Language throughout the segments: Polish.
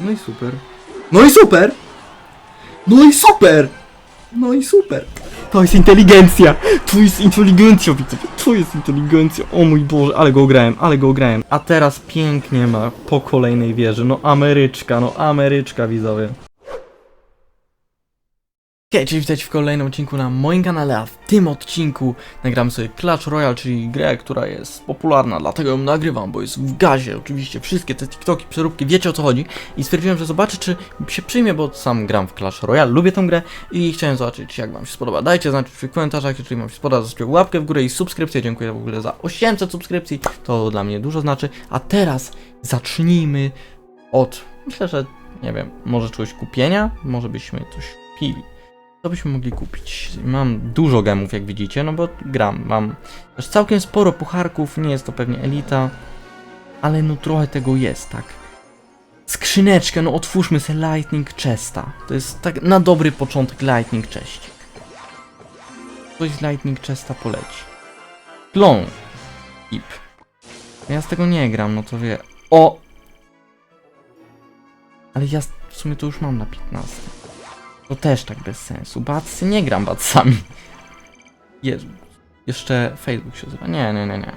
No i super. No i super! No i super! No i super! To jest inteligencja! To jest inteligencja, widzowie! To jest inteligencja! O mój Boże, ale go ograłem, ale go ograłem. A teraz pięknie ma po kolejnej wieży. No Ameryczka, no Ameryczka, widzowie. Hej, cześć, witajcie w kolejnym odcinku na moim kanale, a w tym odcinku nagram sobie Clash Royale, czyli grę, która jest popularna, dlatego ją nagrywam, bo jest w gazie, oczywiście, wszystkie te TikToki, przeróbki, wiecie o co chodzi. I stwierdziłem, że zobaczę, czy się przyjmie, bo sam gram w Clash Royale, lubię tę grę i chciałem zobaczyć, jak wam się spodoba. Dajcie znać w komentarzach, jeżeli wam się spodoba, zostawcie łapkę w górę i subskrypcję, dziękuję w ogóle za 800 subskrypcji, to dla mnie dużo znaczy, a teraz zacznijmy od, myślę, że, nie wiem, może czegoś kupienia, może byśmy coś kupili. Co byśmy mogli kupić? Mam dużo gemów, jak widzicie, no bo gram. Mam też całkiem sporo pucharków, nie jest to pewnie elita, ale no trochę tego jest, tak. Skrzyneczkę, no otwórzmy sobie Lightning Chesta. To jest tak na dobry początek Lightning Chestik. Coś z Lightning Chesta poleci. Klon. Ip. Ja z tego nie gram, no to wie. O! Ale ja w sumie to już mam na 15. To też tak bez sensu. Batsy nie gram batsami. Jezu. Jeszcze Facebook się nazywa. Nie, nie, nie, nie.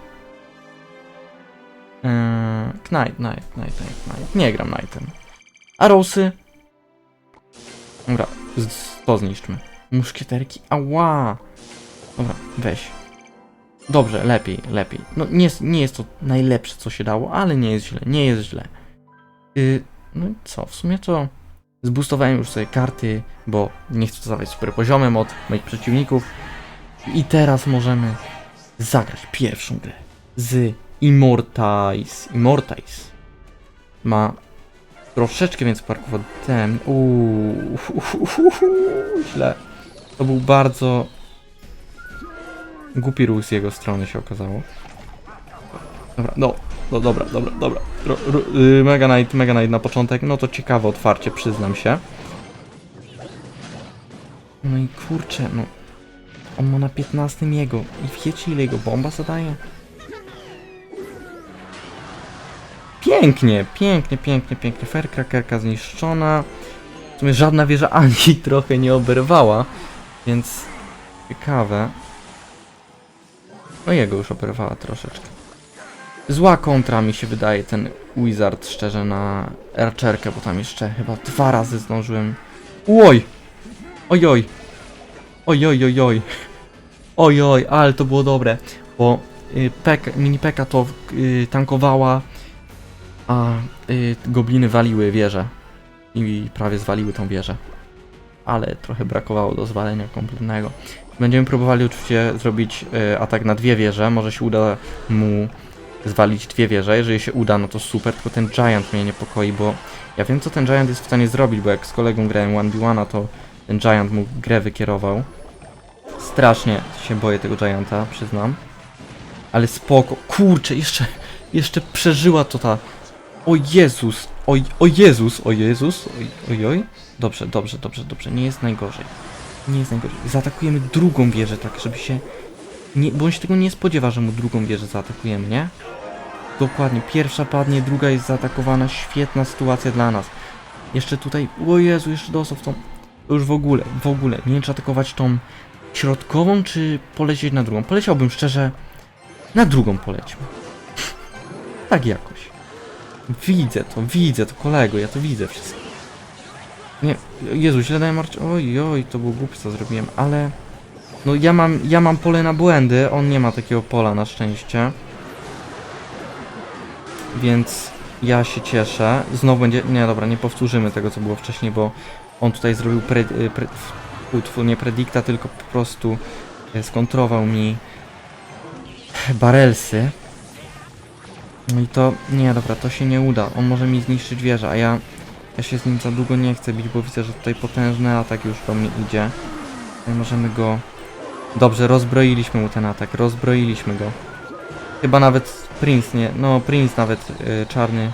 Eee, Knight, Knight, Knight, Knight, Knight. Nie gram Knightem. A Rosy? Dobra, to zniszczmy. Muszkieterki? Ała! Dobra, weź. Dobrze, lepiej, lepiej. No nie, jest- nie jest to najlepsze, co się dało, ale nie jest źle, nie jest źle. Yy, no i co, w sumie to... Zboostowałem już sobie karty, bo nie chcę dostawać super poziomem od moich przeciwników. I teraz możemy zagrać pierwszą grę z Immortais. Immortais ma troszeczkę więcej parków od ten. Źle. To był bardzo głupi ruch z jego strony się okazało. Dobra, no, no dobra, dobra, dobra. Y, Mega Knight, Mega Knight na początek, no to ciekawe otwarcie, przyznam się. No i kurczę, no. On ma na 15 jego. I wiecie ile jego bomba zadaje? Pięknie, pięknie, pięknie, pięknie. Faircrackerka zniszczona. W sumie żadna wieża ani trochę nie oberwała, więc ciekawe. No jego już oberwała troszeczkę. Zła kontra mi się wydaje ten Wizard szczerze na Archerkę, bo tam jeszcze chyba dwa razy zdążyłem. Oj! Ojoj! Ojoj, ojoj. Ojoj, ale to było dobre, bo y, pek, mini peka to y, tankowała, a y, gobliny waliły wieżę i prawie zwaliły tą wieżę. Ale trochę brakowało do zwalenia kompletnego. Będziemy próbowali oczywiście zrobić y, atak na dwie wieże, może się uda mu zwalić dwie wieże. Jeżeli się uda, no to super, tylko ten Giant mnie niepokoi, bo ja wiem, co ten Giant jest w stanie zrobić, bo jak z kolegą grałem 1v1, to ten Giant mu grę wykierował. Strasznie się boję tego Gianta, przyznam. Ale spoko. Kurczę, jeszcze, jeszcze przeżyła to ta... O Jezus, o, o Jezus, o Jezus, oj, ojoj. Dobrze, dobrze, dobrze, dobrze, nie jest najgorzej. Nie jest najgorzej. Zaatakujemy drugą wieżę, tak, żeby się... Nie, bo on się tego nie spodziewa, że mu drugą wieżę zaatakujemy, nie? Dokładnie, pierwsza padnie, druga jest zaatakowana, świetna sytuacja dla nas. Jeszcze tutaj, o Jezu, jeszcze dostał w tą... Już w ogóle, w ogóle, nie wiem czy atakować tą środkową, czy polecieć na drugą. Poleciałbym szczerze, na drugą polećmy. tak jakoś. Widzę to, widzę to, kolego, ja to widzę wszystko. Nie, Jezu, źle dałem marć... Oj, oj, to było głupie co zrobiłem, ale... No ja mam, ja mam pole na błędy, on nie ma takiego pola na szczęście. Więc ja się cieszę. Znowu będzie... Nie, dobra, nie powtórzymy tego, co było wcześniej, bo on tutaj zrobił pre, pre, utwór, nie predikta, tylko po prostu e, skontrował mi barelsy. No i to... Nie, dobra, to się nie uda. On może mi zniszczyć wieżę, a ja... Ja się z nim za długo nie chcę bić, bo widzę, że tutaj potężny atak już do mnie idzie. Tutaj możemy go... Dobrze, rozbroiliśmy mu ten atak, rozbroiliśmy go. Chyba nawet Prince nie... No, Prince nawet y, czarny...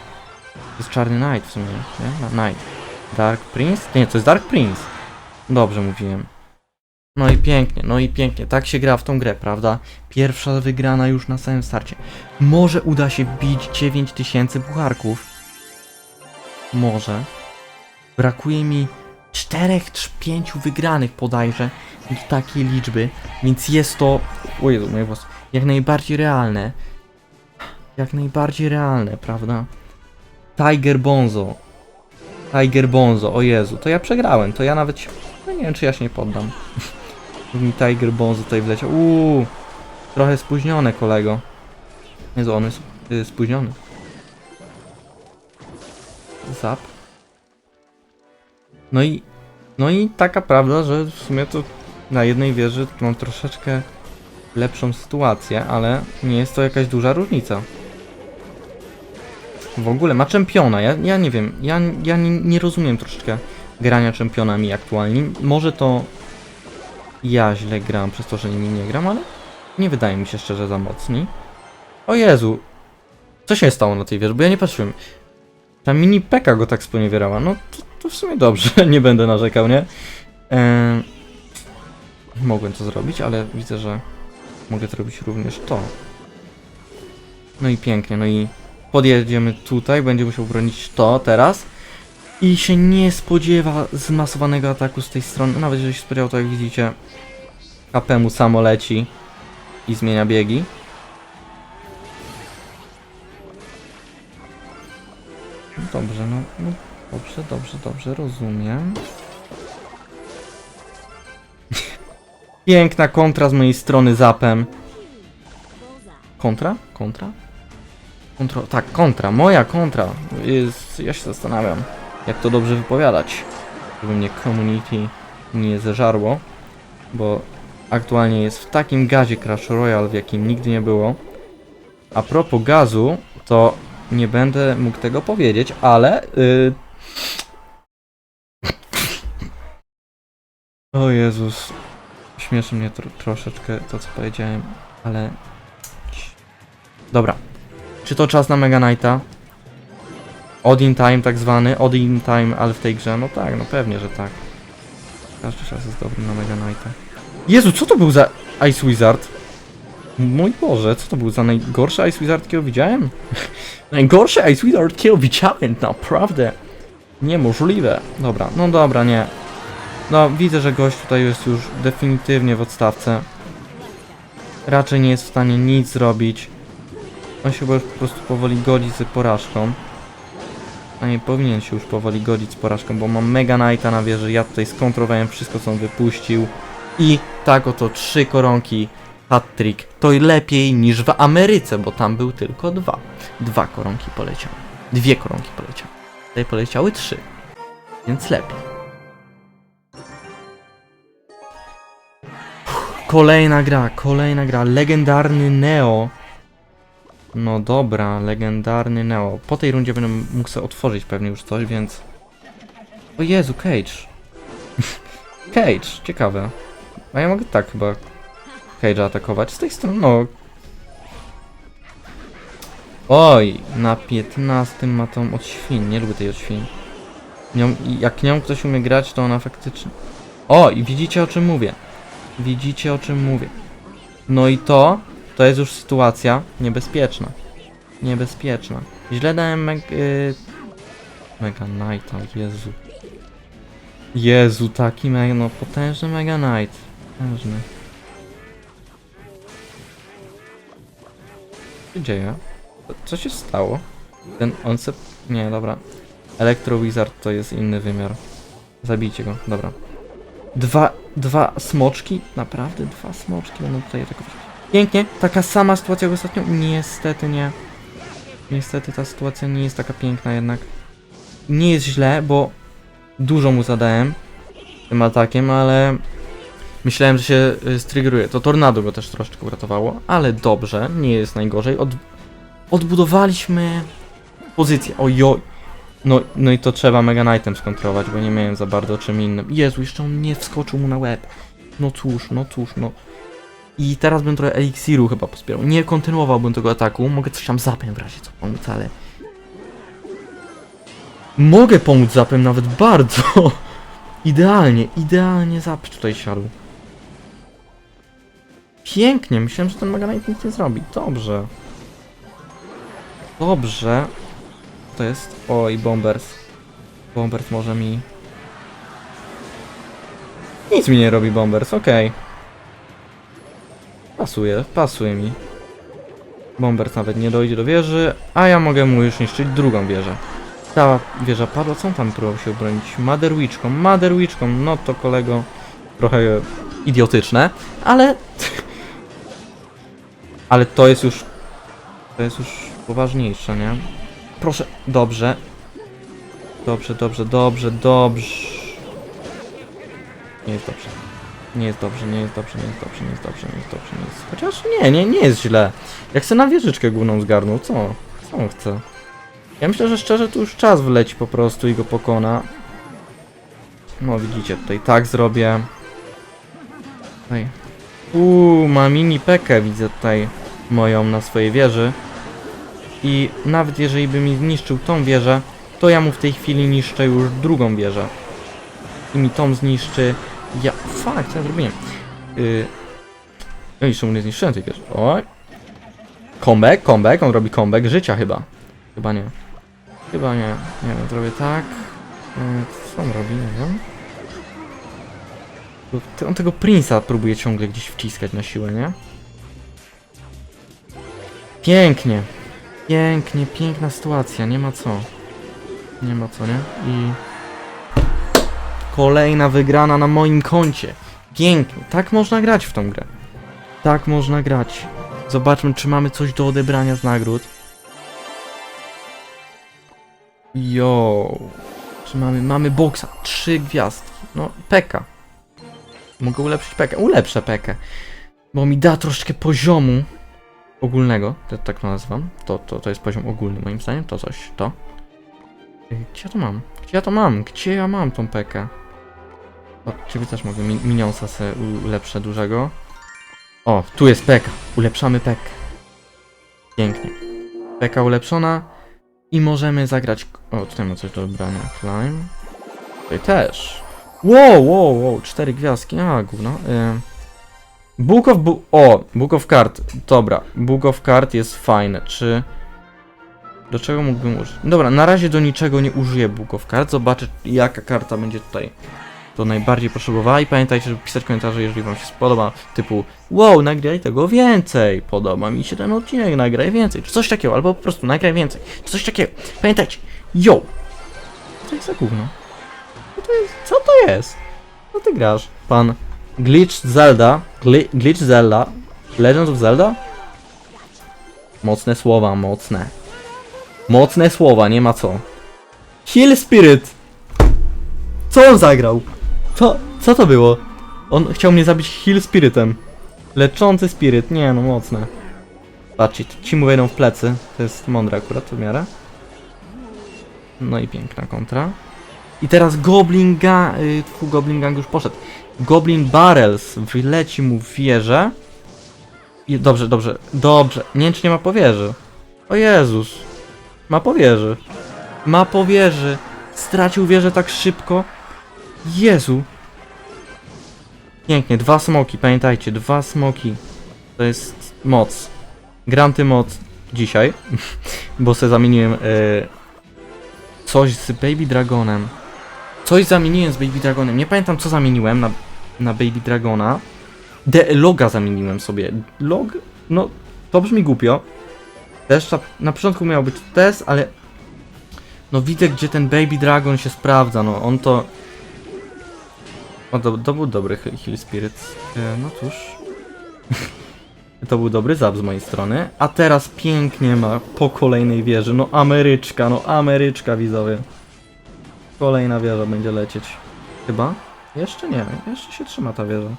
To jest czarny Knight w sumie, nie? Knight. Dark Prince? Nie, to jest Dark Prince. Dobrze mówiłem. No i pięknie, no i pięknie. Tak się gra w tą grę, prawda? Pierwsza wygrana już na samym starcie. Może uda się wbić 9000 pucharków. Może. Brakuje mi czterech czy pięciu wygranych bodajże do takiej liczby, więc jest to, o Jezu, moje włosy, jak najbardziej realne. Jak najbardziej realne, prawda? Tiger Bonzo. Tiger Bonzo, o Jezu, to ja przegrałem, to ja nawet się, no nie wiem czy ja się nie poddam. mi Tiger Bonzo tutaj wleciał, uuu, trochę spóźnione kolego. Jezu, on jest y, spóźniony. Zap. No i, no i taka prawda, że w sumie to na jednej wieży mam troszeczkę lepszą sytuację, ale nie jest to jakaś duża różnica. W ogóle ma czempiona, ja, ja nie wiem, ja, ja nie, nie rozumiem troszeczkę grania czempionami aktualnie. Może to ja źle gram przez to, że nimi nie gram, ale nie wydaje mi się szczerze za mocni. O Jezu, co się stało na tej wieży, bo ja nie patrzyłem. Ta mini peka go tak sponiewierała, no to, to w sumie dobrze, nie będę narzekał, nie? Eee, mogłem to zrobić, ale widzę, że mogę zrobić również to. No i pięknie, no i podjedziemy tutaj, będzie musiał bronić to teraz. I się nie spodziewa zmasowanego ataku z tej strony, nawet jeżeli się spodziewał, to jak widzicie, HP mu samo leci i zmienia biegi. Dobrze, no, no dobrze, dobrze, dobrze, rozumiem. Piękna kontra z mojej strony zapem. Kontra? Kontra? Kontro, tak, kontra, moja kontra. Jest, ja się zastanawiam, jak to dobrze wypowiadać, żeby mnie community nie zeżarło, bo aktualnie jest w takim gazie Crash Royale, w jakim nigdy nie było. A propos gazu, to nie będę mógł tego powiedzieć, ale... Yy... O Jezus. Śmieszy mnie tro troszeczkę to, co powiedziałem, ale... Dobra. Czy to czas na Mega Knighta? Odin Time tak zwany, Odin Time, ale w tej grze? No tak, no pewnie, że tak. Każdy czas jest dobry na Mega Knighta. Jezu, co to był za Ice Wizard? Mój Boże, co to był za najgorszy Ice Wizard, jakiego widziałem? najgorszy Ice Wizard, jakiego widziałem, naprawdę. Niemożliwe. Dobra, no dobra, nie. No, widzę, że gość tutaj jest już definitywnie w odstawce. Raczej nie jest w stanie nic zrobić. On się chyba już po prostu powoli godzi z porażką. A nie powinien się już powoli godzić z porażką, bo mam Mega Knighta na wieży. Ja tutaj skontrolowałem wszystko, co on wypuścił. I tak oto trzy koronki hat-trick. To lepiej niż w Ameryce, bo tam był tylko dwa. Dwa koronki poleciały. Dwie koronki poleciały. Tutaj poleciały trzy. Więc lepiej. Kolejna gra, kolejna gra. Legendarny Neo. No dobra, legendarny Neo. Po tej rundzie będę mógł sobie otworzyć pewnie już coś, więc... O Jezu, Cage. Cage, ciekawe. A ja mogę tak chyba Cage'a atakować. Z tej strony, no... Oj, na 15 ma tą od świn. Nie lubię tej od świn. Nią, jak nią ktoś umie grać, to ona faktycznie... O, i widzicie o czym mówię. Widzicie o czym mówię. No i to, to jest już sytuacja niebezpieczna. Niebezpieczna. Źle dałem meg... Y... Mega Knighta, Jezu. Jezu, taki mega, no potężny Mega Knight. Potężny. Co się dzieje? Co- się stało? Ten, on se... Nie, dobra. Electro Wizard to jest inny wymiar. Zabijcie go, dobra. Dwa, dwa smoczki? Naprawdę? Dwa smoczki będą tutaj atakować. Pięknie, taka sama sytuacja jak ostatnio? Niestety nie. Niestety ta sytuacja nie jest taka piękna jednak. Nie jest źle, bo dużo mu zadałem tym atakiem, ale myślałem, że się y, striggeruje. To tornado go też troszeczkę uratowało, ale dobrze, nie jest najgorzej. Od, odbudowaliśmy pozycję. Ojoj. No, no i to trzeba Mega Knightem skontrolować, bo nie miałem za bardzo czym innym. Jezu, jeszcze on nie wskoczył mu na łeb. No cóż, no cóż, no. I teraz bym trochę eliksiru chyba pospierał. Nie kontynuowałbym tego ataku. Mogę coś tam zapem w razie co pomóc, ale... Mogę pomóc zapem nawet bardzo. Idealnie, idealnie zap tutaj siadł. Pięknie, myślałem, że ten Mega Knight nic nie zrobi. Dobrze. Dobrze. To jest... Oj, Bombers. Bombers może mi... Nic mi nie robi Bombers, okej. Pasuje, pasuje mi. Bombers nawet nie dojdzie do wieży, a ja mogę mu już niszczyć drugą wieżę. Ta wieża padła, co on tam próbował się obronić? Mother Witchką, no to kolego trochę idiotyczne, ale... ale to jest już... to jest już poważniejsze, nie? Proszę, dobrze. Dobrze, dobrze, dobrze, dobrze. Nie jest dobrze. Nie jest dobrze, nie jest dobrze, nie jest dobrze, nie jest dobrze, nie jest dobrze, nie jest... Chociaż nie, nie, nie jest źle. Jak se na wieżyczkę główną zgarnął, co? Co on chce? Ja myślę, że szczerze tu już czas wleci po prostu i go pokona. No widzicie, tutaj tak zrobię. Tutaj. Uuu, ma mini pekę widzę tutaj moją na swojej wieży. I nawet jeżeli by mi zniszczył tą wieżę, to ja mu w tej chwili niszczę już drugą wieżę. I mi tą zniszczy. Ja. Fuck, co ja zrobiłem? Yy. No i czemu nie zniszczyłem tej wieży? Oj. Comeback, comeback, on robi comeback życia chyba. Chyba nie. Chyba nie. Nie wiem, zrobię tak. Yy, co on robi, nie wiem. On tego Prince'a próbuje ciągle gdzieś wciskać na siłę, nie? Pięknie. Pięknie, piękna sytuacja, nie ma co. Nie ma co, nie? I... Kolejna wygrana na moim koncie. Pięknie, tak można grać w tą grę. Tak można grać. Zobaczmy, czy mamy coś do odebrania z nagród. Yo. Czy mamy, mamy boksa. Trzy gwiazdki. No, peka. Mogę ulepszyć pekę. Ulepszę pekę. Bo mi da troszeczkę poziomu ogólnego. To, tak to nazywam. To, to, to jest poziom ogólny moim zdaniem. To coś, to. Gdzie ja to mam? Gdzie ja to mam? Gdzie ja mam tą pekę? O, ciebie też mogę mi minionsa sobie ulepszę dużego. O, tu jest peka. Ulepszamy pekę. Pięknie. Peka ulepszona. I możemy zagrać... O, tutaj ma coś do wybrania. Climb. Tutaj też. Wow, wow, wow. Cztery gwiazdki. A, gówno. Book of... Bu o, Book of Card. Dobra. Book of Card jest fajne. Czy... Do czego mógłbym użyć? Dobra, na razie do niczego nie użyję Book of Card. Zobaczę, jaka karta będzie tutaj to najbardziej potrzebowała. I pamiętajcie, żeby pisać komentarze, jeżeli wam się spodoba. Typu, wow, nagraj tego więcej. Podoba mi się ten odcinek, nagraj więcej. Czy coś takiego, albo po prostu nagraj więcej. Czy coś takiego. Pamiętajcie, yo! Co jest za gówno? Co to jest? Co to jest? Co ty grasz? Pan Glitch Zelda. Gli Glitch Zelda. Legend of Zelda? Mocne słowa, mocne. Mocne słowa, nie ma co. Heal Spirit! Co on zagrał? Co, co to było? On chciał mnie zabić Heal Spiritem. Leczący Spirit, nie no, mocne. Patrzcie, ci mu wejdą w plecy. To jest mądre akurat w miarę. No i piękna kontra. I teraz Goblin Gang, y, Goblin Gang już poszedł. Goblin Barrels wyleci mu w wieżę. I dobrze, dobrze, dobrze. Nie nie ma powierzy. O Jezus. Ma powierzy. Ma powierzy. Stracił wieżę tak szybko. Jezu. Pięknie, dwa smoki, pamiętajcie, dwa smoki. To jest moc. Granty moc dzisiaj, bo se zamieniłem e, coś z Baby Dragonem. Coś zamieniłem z Baby Dragonem. Nie pamiętam co zamieniłem na, na Baby Dragona. De loga zamieniłem sobie. Log? No, to brzmi głupio. Też na, początku miał być test, ale no widzę gdzie ten Baby Dragon się sprawdza, no on to... O, to, to był dobry Heal Spirit. E, no cóż. to był dobry zap z mojej strony. A teraz pięknie ma po kolejnej wieży. No Ameryczka, no Ameryczka widzowie. Kolejna wieża będzie lecieć. Chyba? Jeszcze nie, jeszcze się trzyma ta wieża.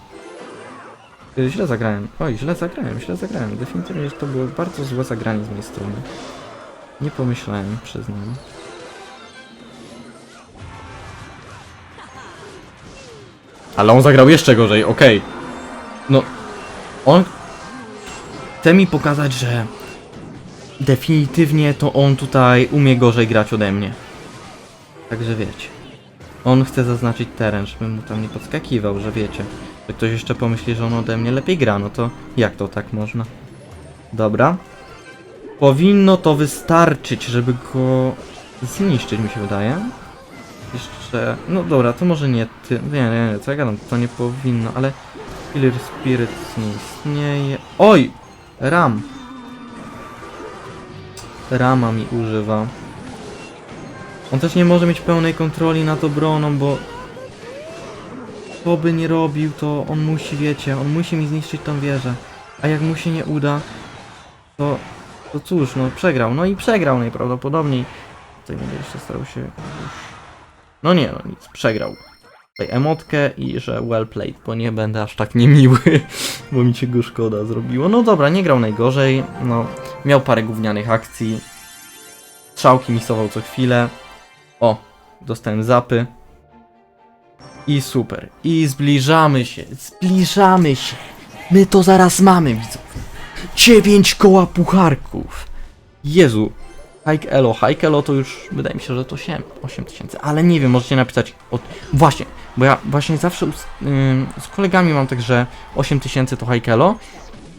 Y, Źle zagrałem. Oj, źle zagrałem, źle zagrałem. Definitywnie to było bardzo złe zagranie z mojej strony. Nie pomyślałem, przyznam. Ale on zagrał jeszcze gorzej, okej. No, on chce mi pokazać, że definitywnie to on tutaj umie gorzej grać ode mnie. Także wiecie. On chce zaznaczyć teren, żebym mu tam nie podskakiwał, że wiecie. Że ktoś jeszcze pomyśli, że on ode mnie lepiej gra, no to jak to tak można? Dobra. Powinno to wystarczyć, żeby go zniszczyć, mi się wydaje. Jeszcze... No dobra, to może nie ty... Nie, nie, nie, co ja gadam, to nie powinno, ale... Killer Spirit nie istnieje... Oj! Ram! Rama mi używa. On też nie może mieć pełnej kontroli nad obroną, bo... Co by nie robił, to on musi, wiecie, on musi mi zniszczyć tą wieżę. A jak mu się nie uda, to... To cóż, no przegrał. No i przegrał najprawdopodobniej. Tutaj będzie jeszcze starał się... No nie, no nic, przegrał. Tutaj emotkę i że well played, bo nie będę aż tak niemiły, bo mi się go szkoda zrobiło. No dobra, nie grał najgorzej, no miał parę gównianych akcji. Strzałki misował co chwilę. O, dostałem zapy. I super. I zbliżamy się, zbliżamy się. My to zaraz mamy, widzów. Dziewięć koła pucharków. Jezu. Hike Elo. Hike Elo to już wydaje mi się, że to 8, 8 tysięcy. Ale nie wiem, możecie napisać. Od... Właśnie, bo ja właśnie zawsze z kolegami mam tak, że 8 tysięcy to Hike Elo.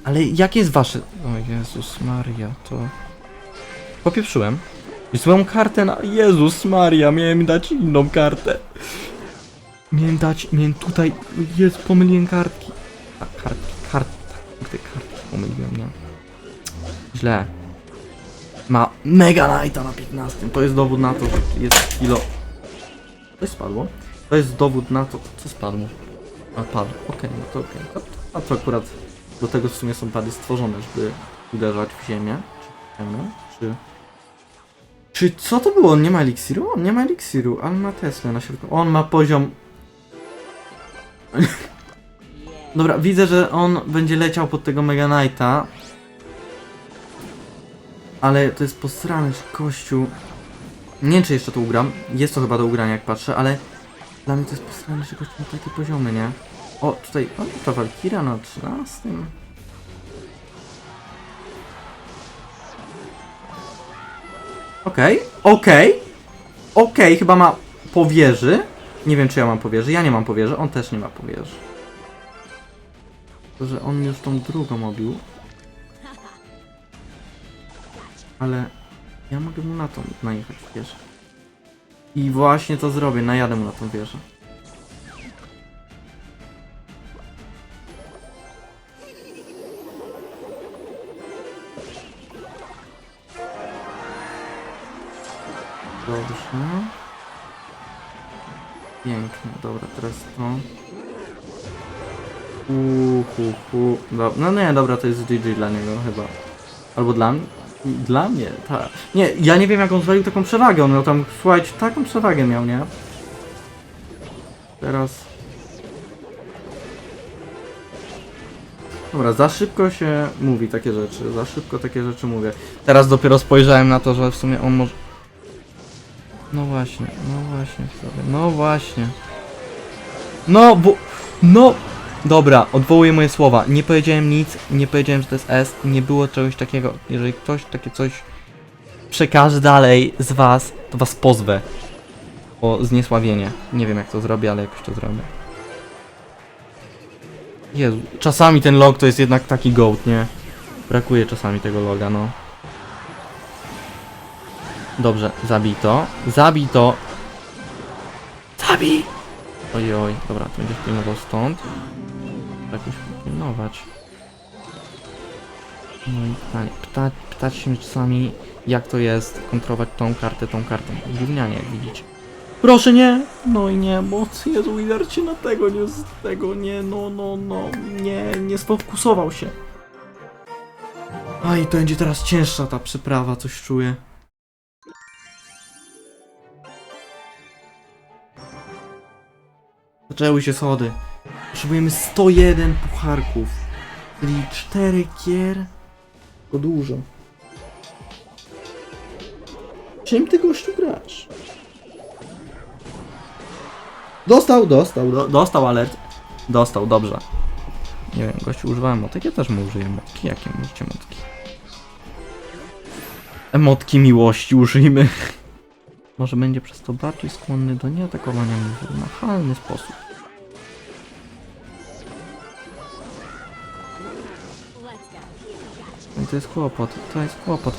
Ale jakie jest wasze. O Jezus Maria, to. Popieprzyłem. Złą kartę na. Jezus Maria, miałem dać inną kartę. Miałem dać. Miałem tutaj. Jest, pomyliłem kartki. A, kartki, kart. Kurde, kartki pomyliłem, nie? Źle. Ma Mega Knighta na 15. To jest dowód na to, że jest kilo. Coś spadło? To jest dowód na to. Co spadło? A padł. Okej, no to okej. To- A to akurat do tego w sumie są pady stworzone, żeby uderzać w ziemię. Czy w ziemię, czy. Czy co to było? On nie ma eliksiru? On nie ma eliksiru, ale ma Tesla na środku. On ma poziom. Dobra, widzę, że on będzie leciał pod tego Mega Knighta. Ale to jest posrany kościół. Nie wiem, czy jeszcze to ugram. Jest to chyba do ugrania, jak patrzę, ale dla mnie to jest posrany, że gościu ma takie poziomy, nie? O, tutaj, o, ta Valkyria na 13. Okej, okej, okej, chyba ma powierzy. Nie wiem, czy ja mam powierzy. Ja nie mam powierzy, on też nie ma powierzy. To, że on już tą drugą obił. Ale ja mogę mu na tą najechać wieżę. I właśnie to zrobię, najadę mu na tą wieżę. Dobrze. Pięknie, dobra, teraz to. Uhu, hu. Dobra. No nie, dobra, to jest GG dla niego chyba. Albo dla mnie? Dla mnie, tak. Nie, ja nie wiem jak on zwalił taką przewagę, on miał tam, słuchajcie, taką przewagę miał, nie? Teraz... Dobra, za szybko się mówi takie rzeczy, za szybko takie rzeczy mówię. Teraz dopiero spojrzałem na to, że w sumie on może... No właśnie, no właśnie, sobie, no właśnie. No, bo... No! Dobra, odwołuję moje słowa. Nie powiedziałem nic, nie powiedziałem, że to jest S, nie było czegoś takiego. Jeżeli ktoś takie coś przekaże dalej z was, to was pozwę. O zniesławienie. Nie wiem jak to zrobię, ale jakoś to zrobię. Jezu, czasami ten log to jest jednak taki gołd, nie? Brakuje czasami tego loga, no. Dobrze, zabij to. Zabij to. Zabij! Oj, oj, dobra, to będziesz pilnował stąd. Jakoś pilnować. No i pytanie, pyta, pytać się czasami, jak to jest kontrolować tą kartę, tą kartą. Gównianie, jak widzicie. Proszę nie! No i nie, moc, Jezu, lidercie na tego, nie z tego, nie, no, no, no, nie, nie sfokusował się. Aj, to będzie teraz cięższa ta przyprawa, coś czuję. Zaczęły się schody. Potrzebujemy 101 pucharków. Czyli 4 kier. To dużo. Czym ty gościu grasz? Dostał, dostał, do, dostał alert. Dostał, dobrze. Nie wiem, gościu używałem motek, ja też mu użyję motki. Jakie możecie motki? Emotki miłości użyjmy. Może będzie przez to bardziej skłonny do nieatakowania mnie w nachalny sposób. No i to jest kłopot, to jest kłopot.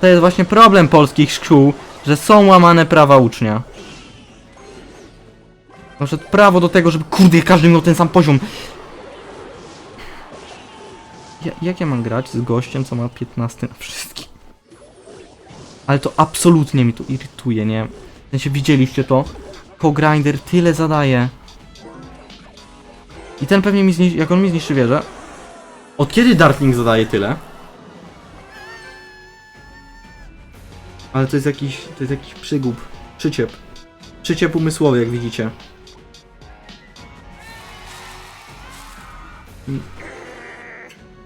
To jest właśnie problem polskich szkół, że są łamane prawa ucznia. Może prawo do tego, żeby kurde każdy miał ten sam poziom. Ja, jak ja mam grać z gościem, co ma 15 na wszystkim? Ale to absolutnie mi tu irytuje, nie? W sensie widzieliście to? Pogrinder tyle zadaje. I ten pewnie mi zniszczy, jak on mi zniszczy wieżę. Od kiedy Darkling zadaje tyle? Ale to jest jakiś, to jest jakiś przygub, przyciep. Przyciep umysłowy, jak widzicie. I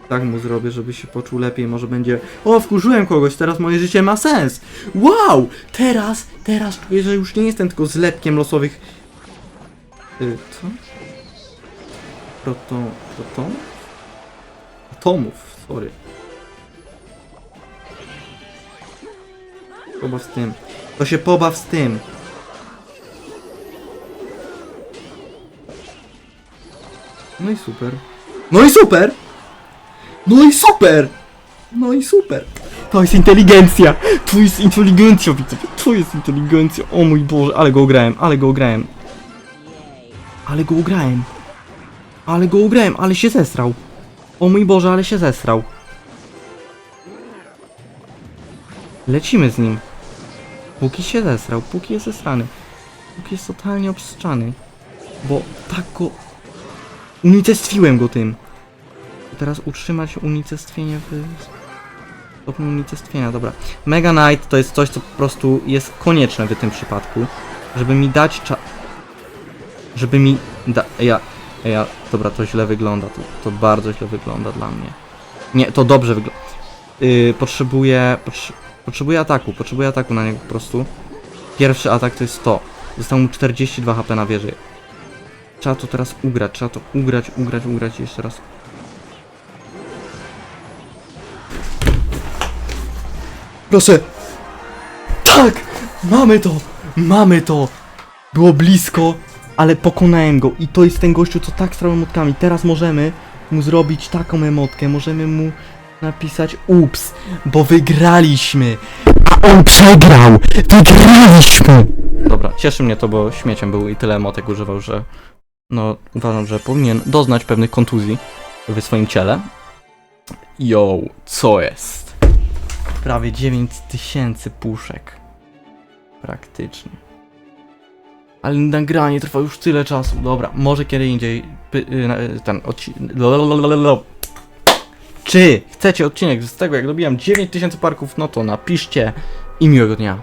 Tak mu zrobię, żeby się poczuł lepiej, może będzie O, wkurzyłem kogoś, teraz moje życie ma sens Wow! Teraz, teraz czuję, że już nie jestem tylko zlepkiem losowych y, co? Proto... proton? Atomów, sorry Pobaw z tym. To się pobaw z tym. No i super. No i super! No i super! No i super! To jest inteligencja! To jest inteligencja, widzowie! To jest inteligencja! O mój Boże, ale go ugrałem, ale go ugrałem. Ale go ugrałem. Ale go ugrałem, ale się zesrał. O mój Boże, ale się zesrał. Lecimy z nim. Póki się zesrał, póki jest zesrany. Póki jest totalnie obstrzany. Bo tak go... Unicestwiłem go tym. Teraz utrzymać unicestwienie w... Stopniu unicestwienia, dobra. Mega Knight to jest coś, co po prostu jest konieczne w tym przypadku. Żeby mi dać cza... Żeby mi da... Ja... Ja... Dobra, to źle wygląda. To, to bardzo źle wygląda dla mnie. Nie, to dobrze wygląda. Yy, potrzebuję... Potrze Potrzebuję ataku, potrzebuję ataku na niego po prostu. Pierwszy atak to jest to. Zostało mu 42 HP na wieży. Trzeba to teraz ugrać, trzeba to ugrać, ugrać, ugrać jeszcze raz. Proszę! Tak! Mamy to! Mamy to! Było blisko, ale pokonałem go i to jest ten gościu, co tak strał emotkami. Teraz możemy mu zrobić taką emotkę, możemy mu napisać ups, bo wygraliśmy, a on przegrał! Wygraliśmy! Dobra, cieszy mnie to, bo śmieciem był i tyle emotek używał, że no uważam, że powinien doznać pewnych kontuzji w swoim ciele. Yo, co jest? Prawie 9000 puszek. Praktycznie. Ale nagranie trwa już tyle czasu. Dobra, może kiedy indziej y, y, ten odcinek. Czy chcecie odcinek z tego, jak dobiłam 9000 parków, no to napiszcie i miłego dnia.